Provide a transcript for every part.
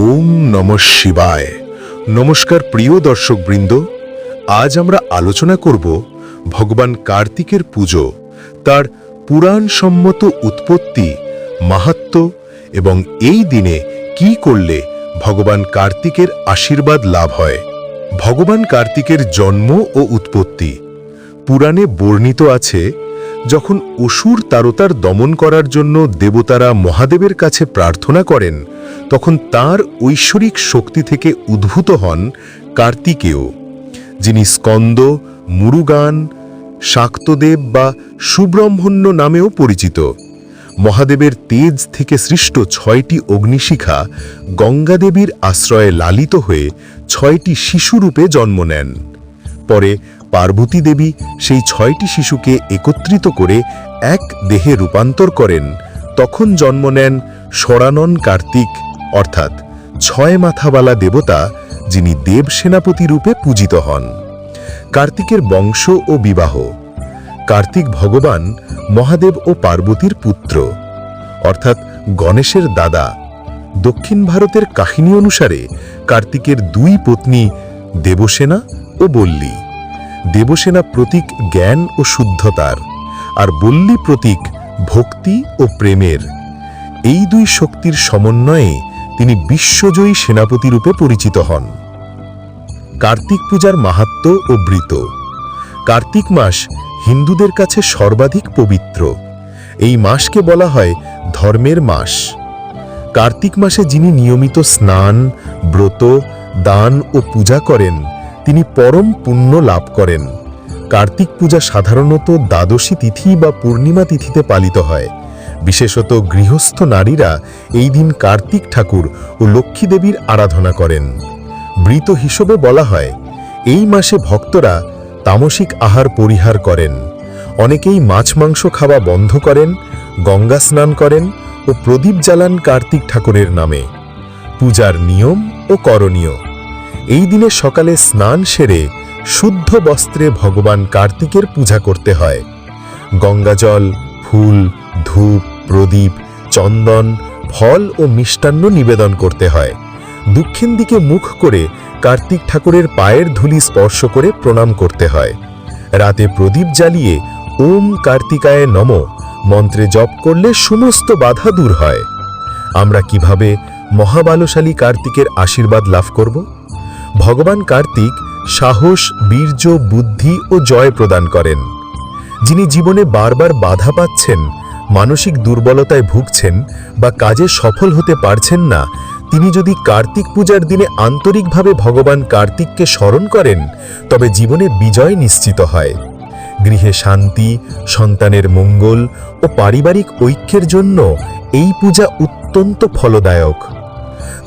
ওম নম শিবায়। নমস্কার প্রিয় দর্শকবৃন্দ, আজ আমরা আলোচনা করব ভগবান কার্তিকের পুজো, তার পুরাণ সম্মত উৎপত্তি মাহাত্ম্য এবং এই দিনে কি করলে ভগবান কার্তিকের আশীর্বাদ লাভ হয়। ভগবান কার্তিকের জন্ম ও উৎপত্তি, পুরাণে বর্ণিত আছে, যখন অসুর তারতার দমন করার জন্য দেবতারা মহাদেবের কাছে প্রার্থনা করেন তখন তার ঐশ্বরিক শক্তি থেকে উদ্ভূত হন কার্তিকেয়, যিনি স্কন্দ, মুরুগান, শাক্তদেব বা সুব্রহ্মণ্য নামেও পরিচিত। মহাদেবের তেজ থেকে সৃষ্ট ছয়টি অগ্নিশিখা গঙ্গাদেবীর আশ্রয়ে লালিত হয়ে ছয়টি শিশুরূপে জন্ম নেন। পরে পার্বতী দেবী সেই ছয়টি শিশুকে একত্রিত করে এক দেহে রূপান্তর করেন। তখন জন্ম নেন সরানন কার্তিক অর্থাৎ ছয় মাথাওয়ালা দেবতা যিনি দেব সেনাপতি রূপে পূজিত হন। কার্তিকের বংশ ও বিবাহ। কার্তিক ভগবান মহাদেব ও পার্বতীর পুত্র। অর্থাৎ গণেশের দাদা। দক্ষিণ ভারতের কাহিনী অনুসারে কার্তিকের দুই পত্নী দেবসেনা ও বল্লী। দেবসেনা প্রতীক জ্ঞান ও শুদ্ধতার আর বল্লী প্রতীক ভক্তি ও প্রেমের। এই দুই শক্তির সমন্বয়ে তিনি বিশ্বজয়ী সেনাপতি রূপে পরিচিত হন। কার্তিক পূজার মাহাত্ম্য ও বৃত। কার্তিক মাস হিন্দুদের কাছে সর্বাধিক পবিত্র। এই মাসকে বলা হয় ধর্মের মাস। কার্তিক মাসে যিনি নিয়মিত স্নান, ব্রত, দান ও পূজা করেন, তিনি পরম পুণ্য লাভ করেন। কার্তিক পূজা সাধারণত দ্বাদশী তিথি বা পূর্ণিমা তিথিতে পালিত হয়। বিশেষত গৃহস্থ নারীরা এই দিন কার্তিক ঠাকুর ও লক্ষ্মী দেবীর আরাধনা করেন। বৃত হিসেবে বলা হয়, এই মাসে ভক্তরা তামসিক আহার পরিহার করেন। অনেকেই মাছ মাংস খাওয়া বন্ধ করেন, গঙ্গা স্নান করেন ও প্রদীপ জ্বালান কার্তিক ঠাকুরের নামে। পূজার নিয়ম ও করণীয়। এই দিনে সকালে স্নান সেরে শুদ্ধ বস্ত্রে ভগবান কার্তিকের পূজা করতে হয়। গঙ্গাজল, ফুল, ধূপ প্রদীপ, চন্দন, ফল ও মিষ্টান্ন নিবেদন করতে হয়। দক্ষিণ দিকে মুখ করে কার্তিক ঠাকুরের পায়ের ধুলি স্পর্শ করে প্রণাম করতে হয়। রাতে প্রদীপ জ্বালিয়ে ওম কার্তিকায় নম, মন্ত্রে জপ করলে সমস্ত বাধা দূর হয়। আমরা কীভাবে মহাবালশালী কার্তিকের আশীর্বাদ লাভ করব? ভগবান কার্তিক সাহস, বীর্য, বুদ্ধি ও জয় প্রদান করেন। যিনি জীবনে বারবার বাধা পাচ্ছেন মানসিক দুর্বলতায় ভুগছেন বা কাজে সফল হতে পারছেন না, তিনি যদি কার্তিক পূজার দিনে আন্তরিকভাবে ভগবান কার্তিককে স্মরণ করেন, তবে জীবনে বিজয় নিশ্চিত হয়। গৃহে শান্তি, সন্তানের মঙ্গল ও পারিবারিক ঐক্যের জন্য এই পূজা অত্যন্ত ফলদায়ক।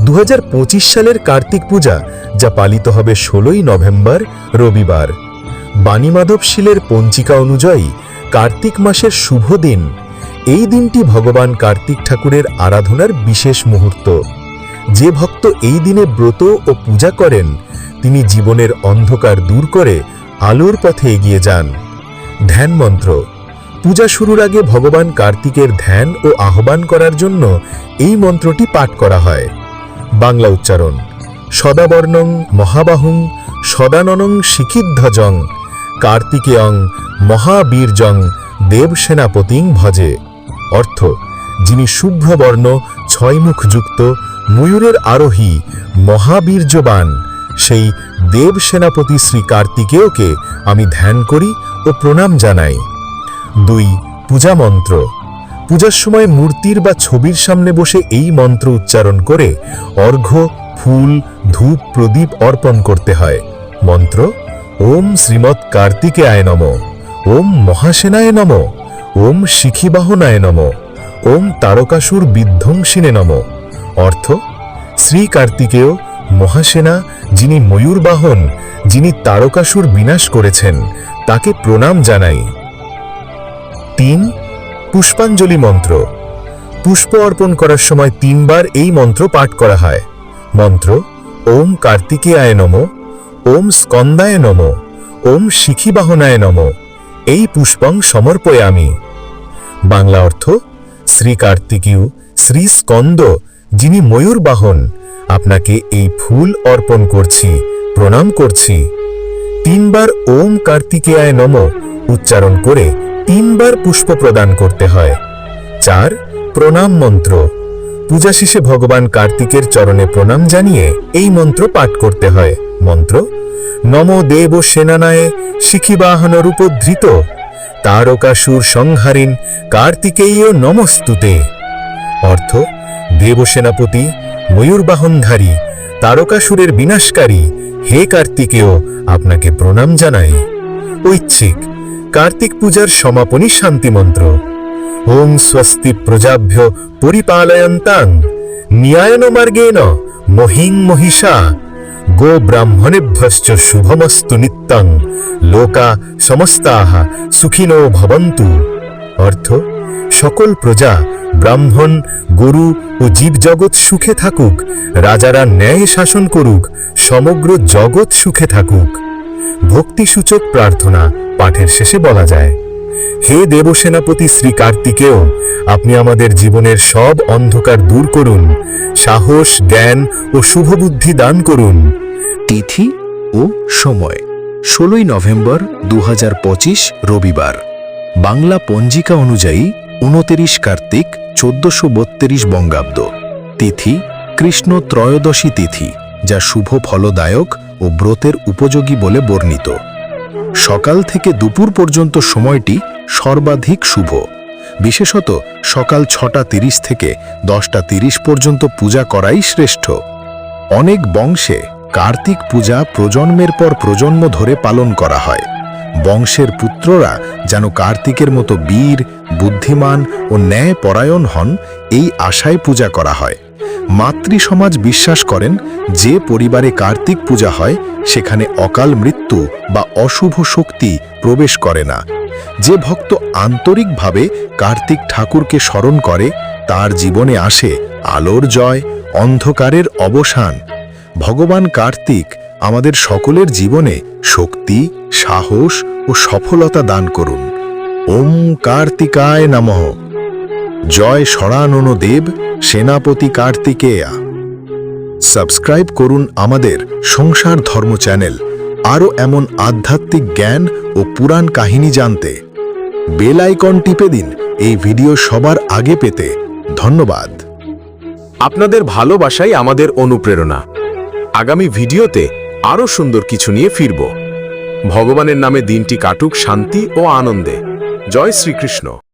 দু হাজার পঁচিশ সালের কার্তিক পূজা, যা পালিত হবে ষোলোই নভেম্বর, রবিবার। বাণীমাধব শিলের পঞ্জিকা অনুযায়ী কার্তিক মাসের শুভ দিন। এই দিনটি ভগবান কার্তিক ঠাকুরের আরাধনার বিশেষ মুহূর্ত। যে ভক্ত এই দিনে ব্রত ও পূজা করেন, তিনি জীবনের অন্ধকার দূর করে আলোর পথে এগিয়ে যান। ধ্যান মন্ত্র। পূজা শুরুর আগে ভগবান কার্তিকের ধ্যান ও আহ্বান করার জন্য এই মন্ত্রটি পাঠ করা হয়। বাংলা উচ্চারণ। সদাবর্ণং মহাবাহুং সদাননং শিখিধ্বজং কার্তিকেয়ং মহাবীরজং দেবসেনাপতিং ভজে। অর্থ, যিনি শুভ্রবর্ণ, ছয়মুখযুক্ত, ময়ূরের আরোহী, মহাবীর্যবান। সেই দেব সেনাপতি শ্রী কার্তিকেয়কে আমি ধ্যান করি ও প্রণাম জানাই। দুই, পূজা মন্ত্র। পূজার সময় মূর্তির বা ছবির সামনে বসে এই মন্ত্র উচ্চারণ করে অর্ঘ্য, ফুল, ধূপ, প্রদীপ অর্পণ করতে হয়। মন্ত্র, ওম শ্রীমৎ কার্তিকে আয় নম। ওম মহাসেনায় নম। ওম শিখিবাহনায় নম। ওম তারকাসুর বিধ্বংসিনে নম। অর্থ শ্রী কার্তিকেয় মহাসেনা যিনি ময়ূরবাহন, যিনি তারকাসুর বিনাশ করেছেন, তাকে প্রণাম জানাই। তিন, পুষ্পাঞ্জলি মন্ত্র। পুষ্প অর্পণ করার সময় তিনবার এই মন্ত্র পাঠ করা হয়। মন্ত্র, ওম কার্তিকেয়ায় নম। ওম স্কন্দায় নম। ওম শিখিবাহনায় নম। এই পুষ্পং সমর্পয়ামি। বাংলা অর্থ, শ্রী কার্তিকীয়, শ্রী স্কন্দ, যিনি ময়ূর বাহন, আপনাকে এই ফুল অর্পণ করছি, প্রণাম করছি। তিনবার ওম কার্তিকেয়ায় নম, উচ্চারণ করে তিনবার পুষ্প প্রদান করতে হয়। চার, প্রণাম মন্ত্র। পূজা শেষে ভগবান কার্তিকের চরণে প্রণাম জানিয়ে এই মন্ত্র পাঠ করতে হয়। মন্ত্র, নম দেব সেনানায়ে শিখিবাহন রূপধৃত তারকাসুর সংহারিন কার্তিকেয় নমস্তুতে। অর্থ, দেবসেনাপতি, ময়ূরবাহনধারী, তারকাসুরের বিনাশকারী, হে কার্তিকেয়, আপনাকে প্রণাম জানাই। ঐচ্ছিক, কার্তিক পূজার সমাপনী শান্তিমন্ত্র। ওং স্বস্তি প্রজাভ্য পরিপালয়ন্তাং। ন্যায়ন মার্গেণ মহিং মহিষা। গো ব্রাহ্মণেভ্যশ্চ শুভমস্তু নিত্যং লোকা সমস্তাহ সুখিনো ভবন্তু অর্থ সকল প্রজা, ব্রাহ্মণ, গরু ও জীবজগৎ সুখে থাকুক, রাজারা ন্যায় শাসন করুক, সমগ্র জগৎ সুখে থাকুক। ভক্তিসূচক প্রার্থনা পাঠের শেষে বলা যায়। হে দেবসেনাপতি শ্রী কার্তিকেয় আপনি আমাদের জীবনের সব অন্ধকার দূর করুন, সাহস, জ্ঞান ও শুভবুদ্ধি দান করুন। তিথি ও সময়, ষোলোই নভেম্বর দু হাজার পঁচিশ রবিবার। বাংলা পঞ্জিকা অনুযায়ী উনতিরিশ কার্তিক চোদ্দশো বত্রিশ বঙ্গাব্দ। তিথি কৃষ্ণ ত্রয়োদশী তিথি, যা শুভ ফলদায়ক ও ব্রতের উপযোগী বলে বর্ণিত। সকাল থেকে দুপুর পর্যন্ত সময়টি সর্বাধিক শুভ। বিশেষত সকাল ছটা তিরিশ থেকে দশটা তিরিশ পর্যন্ত পূজা করাই শ্রেষ্ঠ। অনেক বংশে কার্তিক পূজা প্রজন্মের পর প্রজন্ম ধরে পালন করা হয়। বংশের পুত্ররা যেন কার্তিকের মতো বীর, বুদ্ধিমান ও ন্যায় পরায়ণ হন, এই আশায় পূজা করা হয়। মাতৃ সমাজ বিশ্বাস করেন, যে পরিবারে কার্তিক পূজা হয়, সেখানে অকাল মৃত্যু বা অশুভ শক্তি প্রবেশ করে না। যে ভক্ত আন্তরিকভাবে কার্তিক ঠাকুরকে স্মরণ করে, তার জীবনে আসে আলোর জয়, অন্ধকারের অবসান। ভগবান কার্তিক আমাদের সকলের জীবনে শক্তি, সাহস ও সফলতা দান করুন। ওম কার্তিকায় নমঃ। জয় সরানন দেব, সেনাপতি কার্তিকেয়া। সাবস্ক্রাইব করুন আমাদের সংসার ধর্ম চ্যানেল, আরও এমন আধ্যাত্মিক জ্ঞান ও পুরাণ কাহিনী জানতে। বেল আইকন টিপে দিন, এই ভিডিও সবার আগে পেতে। ধন্যবাদ। আপনাদের ভালোবাসাই আমাদের অনুপ্রেরণা। আগামী ভিডিওতে আরও সুন্দর কিছু নিয়ে ফিরব। ভগবানের নামে দিনটি কাটুক শান্তি ও আনন্দে। জয় শ্রীকৃষ্ণ।